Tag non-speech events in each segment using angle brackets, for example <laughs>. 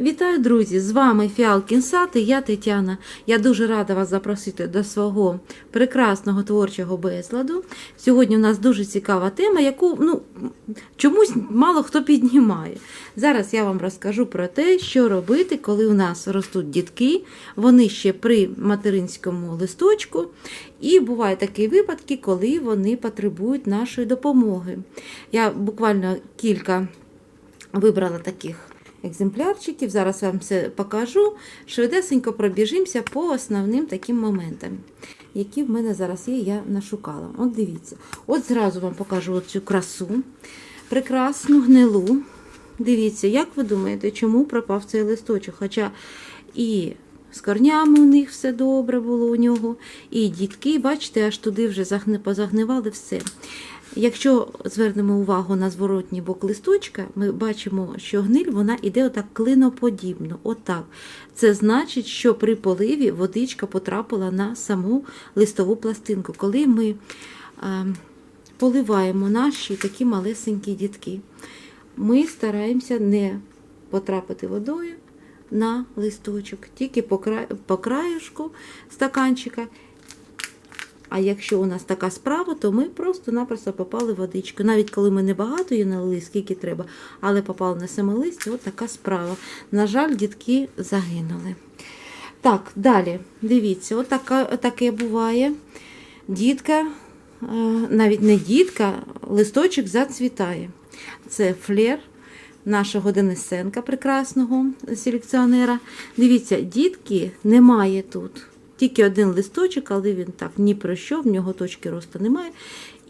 Вітаю, друзі! З вами Фіалкін Сад і я Тетяна. Я дуже рада вас запросити до свого прекрасного творчого безладу. Сьогодні у нас дуже цікава тема, яку ну, чомусь мало хто піднімає. Зараз я вам розкажу про те, що робити, коли у нас ростуть дітки. Вони ще при материнському листочку. І бувають такі випадки, коли вони потребують нашої допомоги. Я буквально кілька вибрала таких екземплярчиків. Зараз вам все покажу. Швидесенько пробіжимося по основним таким моментам, які в мене зараз є, я нашукала. От дивіться. От зразу вам покажу цю красу, прекрасну гнилу. Дивіться, як ви думаєте, чому пропав цей листочок? Хоча і з корнями у них все добре було у нього, і дітки, бачите, аж туди вже позагнивали все. Якщо звернемо увагу на зворотній бок листочка, ми бачимо, що гниль вона йде отак клиноподібно. Отак. Це значить, що при поливі водичка потрапила на саму листову пластинку. Коли ми е, поливаємо наші такі малесенькі дітки, ми стараємося не потрапити водою на листочок, тільки по, краю, по краюшку стаканчика. А якщо у нас така справа, то ми просто-напросто попали водичку. Навіть коли ми не багато її налили, скільки треба, але попали на саме листя, от така справа. На жаль, дітки загинули. Так, далі, дивіться, от така, таке буває. Дітка, е, навіть не дітка, листочок зацвітає. Це флер нашого Денисенка, прекрасного селекціонера. Дивіться, дітки немає тут. Тільки один листочок, але він так ні про що, в нього точки росту немає.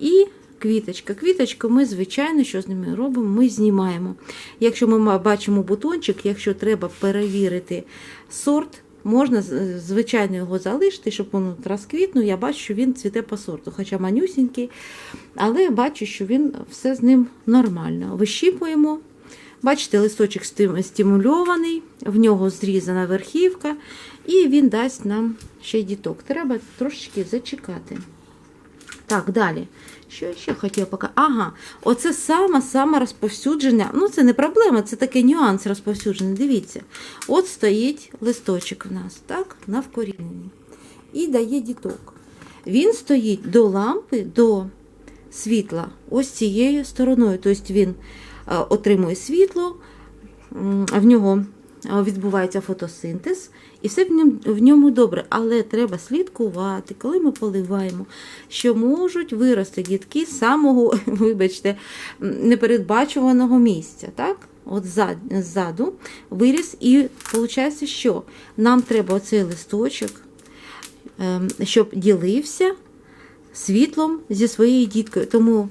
І квіточка. Квіточку ми, звичайно, що з ними робимо? Ми знімаємо. Якщо ми бачимо бутончик, якщо треба перевірити сорт, можна звичайно його залишити, щоб він от розквітнув. Я бачу, що він цвіте по сорту, хоча манюсінький, але бачу, що він все з ним нормально. Вищіпуємо. Бачите, листочок стимульований, в нього зрізана верхівка, і він дасть нам ще діток. Треба трошечки зачекати. Так, далі. Що я ще хотіла показати? Ага, оце саме саме розповсюдження. Ну, це не проблема, це такий нюанс розповсюдження. Дивіться, от стоїть листочок в нас, так, на. І дає діток. Він стоїть до лампи, до світла, ось цією стороною. Тобто він отримує світло, в нього е, відбувається фотосинтез, і все в ньому, добре. Але треба слідкувати, коли ми поливаємо, що можуть вирости дітки з самого, <laughs> вибачте, непередбачуваного місця. так? От ззаду виріс, і виходить, що нам треба оцей листочок, ем, щоб ділився світлом зі своєю діткою. Тому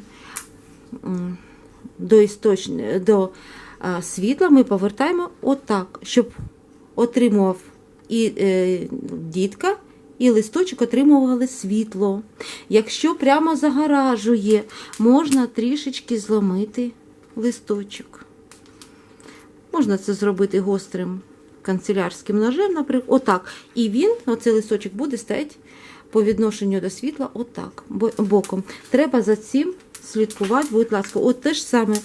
до, істоч... до світла ми повертаємо отак, щоб отримував і е, дітка, і листочок отримували світло. Якщо прямо загоражує, можна трішечки зломити листочок. Можна це зробити гострим канцелярським ножем, наприклад, отак. І він, оцей листочок, буде стояти по відношенню до світла, отак, бо- боком. Треба за цим слідкувати, будь ласка. От те ж саме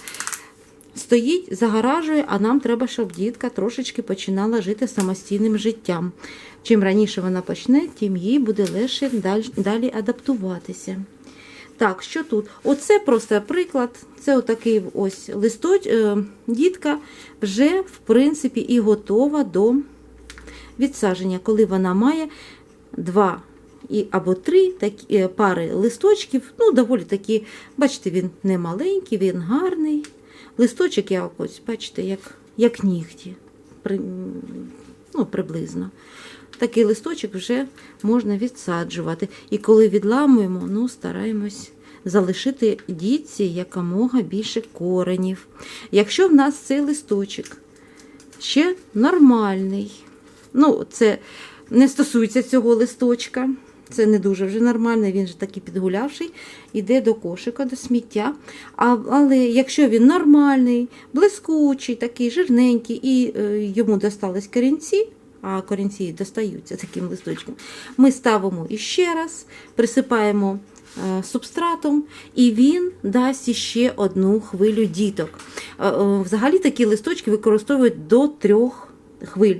стоїть, загоражує, а нам треба, щоб дітка трошечки починала жити самостійним життям. Чим раніше вона почне, тим їй буде легше далі, адаптуватися. Так, що тут? Оце просто приклад. Це отакий ось листоч, е, дітка вже, в принципі, і готова до відсадження, коли вона має два і, або три такі, е, пари листочків. Ну, доволі такі, бачите, він не маленький, він гарний. Листочок я ось, бачите, як, як нігті. При, ну, приблизно. Такий листочок вже можна відсаджувати. І коли відламуємо, ну, стараємось залишити дітці якомога більше коренів. Якщо в нас цей листочок ще нормальний, ну, це не стосується цього листочка. Це не дуже вже нормально, він же такий підгулявший, іде до кошика, до сміття. А, але якщо він нормальний, блискучий, такий жирненький, і е, йому достались корінці, а корінці достаються таким листочком, ми ставимо іще раз, присипаємо е, субстратом, і він дасть іще одну хвилю діток. Е, е, Взагалі такі листочки використовують до трьох хвиль.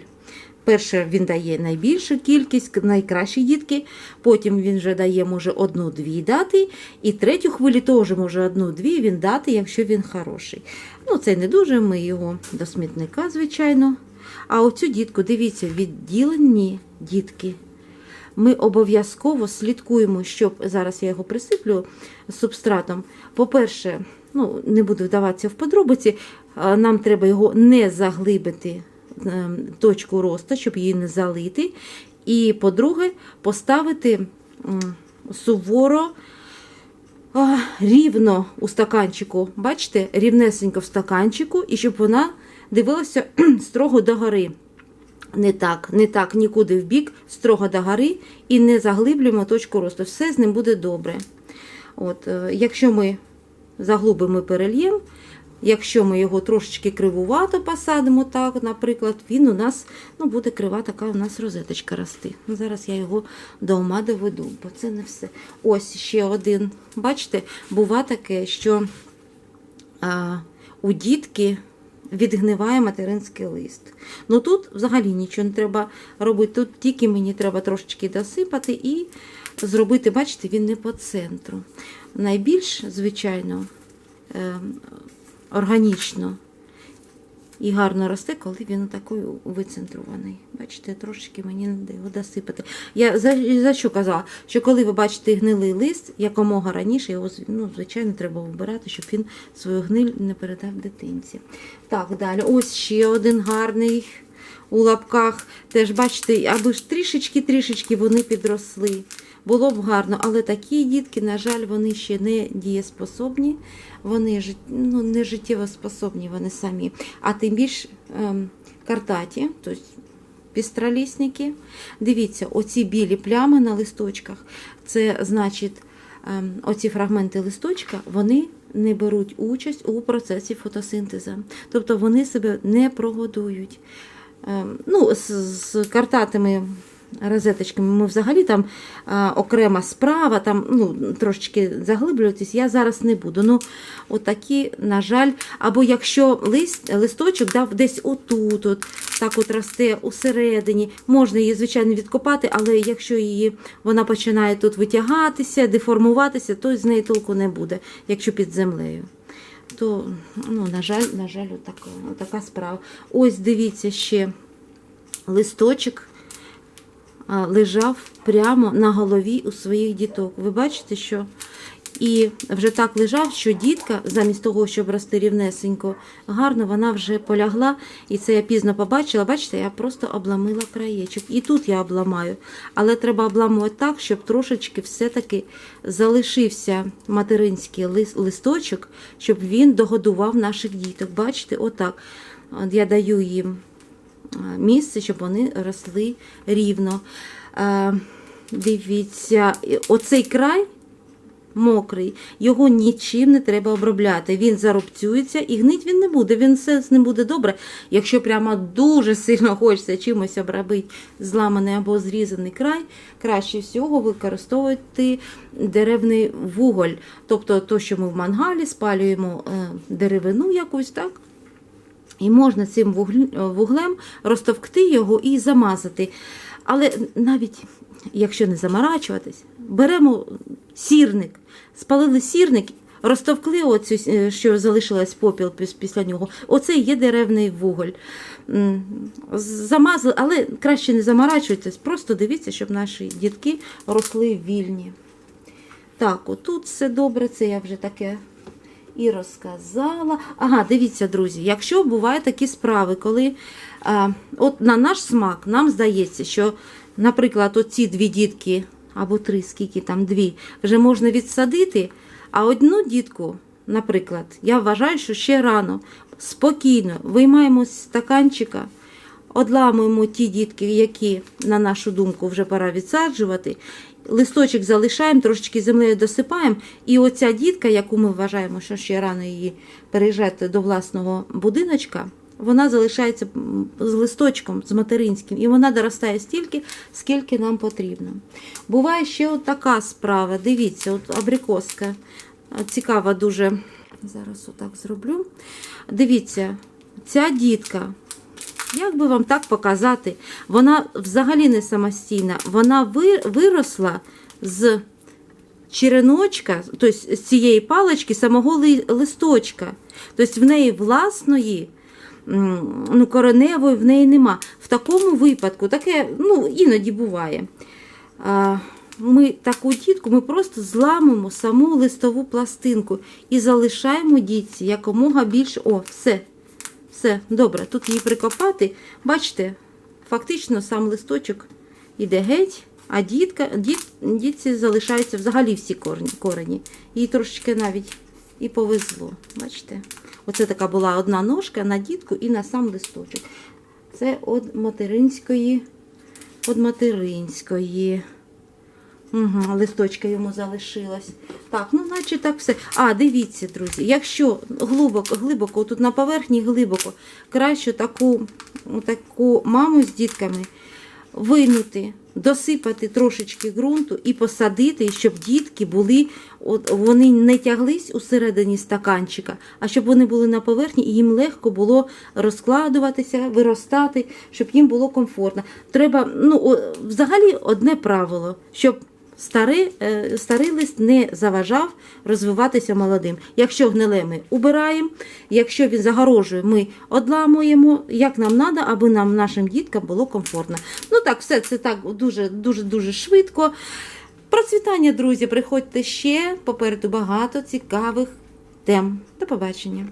Перше він дає найбільшу кількість, найкращі дітки, потім він вже дає може одну-дві дати, і третю хвилю теж може одну-дві він дати, якщо він хороший. Ну, це не дуже, ми його до смітника, звичайно. А оцю дітку, дивіться, відділені дітки. Ми обов'язково слідкуємо, щоб зараз я його присиплю субстратом. По-перше, ну, не буду вдаватися в подробиці, нам треба його не заглибити точку росту, щоб її не залити. І, по-друге, поставити суворо рівно у стаканчику. Бачите, рівнесенько в стаканчику, і щоб вона дивилася строго догори. Не так, не так, нікуди в бік, строго догори і не заглиблюємо точку росту. Все з ним буде добре. От, е, якщо ми заглубимо перельєм, якщо ми його трошечки кривувато посадимо, так, наприклад, він у нас ну, буде крива така у нас розеточка рости. Ну, зараз я його до ума доведу, бо це не все. Ось ще один. Бачите, бува таке, що а, у дітки відгниває материнський лист. Ну тут взагалі нічого не треба робити. Тут тільки мені треба трошечки досипати і зробити, бачите, він не по центру. Найбільш, звичайно, е, органічно і гарно росте, коли він такий вицентрований. Бачите, трошечки мені не його досипати. Я за, за що казала? Що коли ви бачите гнилий лист, якомога раніше його ну, звичайно треба вбирати, щоб він свою гниль не передав дитинці. Так, далі. Ось ще один гарний у лапках. Теж бачите, аби ж трішечки-трішечки вони підросли. Було б гарно, але такі дітки, на жаль, вони ще не дієспособні, вони ну, не життєвоспособні вони самі. А тим більш ем, картаті, тобто пістралісники. Дивіться, оці білі плями на листочках, це значить, ем, оці фрагменти листочка, вони не беруть участь у процесі фотосинтезу. Тобто вони себе не прогодують. Ем, ну, з, з картатими розеточками ми взагалі там а, окрема справа, там ну, трошечки заглиблюватись, я зараз не буду. Ну, отакі, на жаль, або якщо лист, листочок дав десь отут, от, так от росте усередині, можна її, звичайно, відкопати, але якщо її вона починає тут витягатися, деформуватися, то з неї толку не буде, якщо під землею. То, ну, на жаль, на жаль, отака, отака справа. Ось дивіться ще листочок лежав прямо на голові у своїх діток. Ви бачите, що і вже так лежав, що дітка, замість того, щоб рости рівнесенько, гарно, вона вже полягла. І це я пізно побачила. Бачите, я просто обламила краєчок. І тут я обламаю. Але треба обламувати так, щоб трошечки все-таки залишився материнський лис- листочок, щоб він догодував наших діток. Бачите, отак. От Я даю їм місце, щоб вони росли рівно. Е, Дивіться, оцей край мокрий, його нічим не треба обробляти. Він зарубцюється і гнить він не буде. Він все з ним буде добре. Якщо прямо дуже сильно хочеться чимось обробити зламаний або зрізаний край, краще всього використовувати деревний вуголь. Тобто, то, що ми в мангалі спалюємо е, деревину якусь, так? І можна цим вуглем розтовкти його і замазати. Але навіть якщо не заморачуватись, беремо сірник, спалили сірник, розтовкли оцю, е, що залишилась попіл після нього. Оце є деревний вуголь. Замазали, але краще не заморачуйтесь, просто дивіться, щоб наші дітки росли вільні. Так, отут все добре, це я вже таке і розказала. Ага, дивіться, друзі, якщо бувають такі справи, коли а, от на наш смак нам здається, що, наприклад, оці дві дітки, або три, скільки там дві, вже можна відсадити, а одну дітку, наприклад, я вважаю, що ще рано, спокійно виймаємо з стаканчика. Одламуємо ті дітки, які, на нашу думку, вже пора відсаджувати. Листочок залишаємо, трошечки землею досипаємо. І оця дітка, яку ми вважаємо, що ще рано її переїжджати до власного будиночка, вона залишається з листочком, з материнським, і вона доростає стільки, скільки нам потрібно. Буває ще от така справа. Дивіться, от абрикоска. Цікава дуже. Зараз отак зроблю. Дивіться, ця дітка Як би вам так показати? Вона взагалі не самостійна. Вона виросла з череночка, тобто з цієї палички, самого листочка. Тобто в неї власної ну, кореневої в неї нема. В такому випадку таке ну, іноді буває. Ми таку дітку ми просто зламимо саму листову пластинку і залишаємо дітці якомога більше. О, все. Все, добре, тут її прикопати. Бачите, фактично сам листочок іде геть, а дітка, діт, дітці залишаються взагалі всі корені. Їй трошечки навіть і повезло. Бачите? Оце така була одна ножка на дітку і на сам листочок. Це від материнської, від материнської. Угу, листочка йому залишилась. Так, ну значить так все. А, дивіться, друзі, якщо глибоко, глибоко, тут на поверхні глибоко, краще таку, таку маму з дітками винути, досипати трошечки ґрунту і посадити, щоб дітки були, от вони не тяглись усередині стаканчика, а щоб вони були на поверхні і їм легко було розкладуватися, виростати, щоб їм було комфортно. Треба, ну, взагалі, одне правило, щоб старий, е, старий лист не заважав розвиватися молодим. Якщо гниле ми убираємо, якщо він загорожує, ми одламуємо, як нам треба, аби нам, нашим діткам було комфортно. Ну так, все це так дуже дуже дуже швидко. Процвітання, друзі, приходьте ще. Попереду багато цікавих тем. До побачення.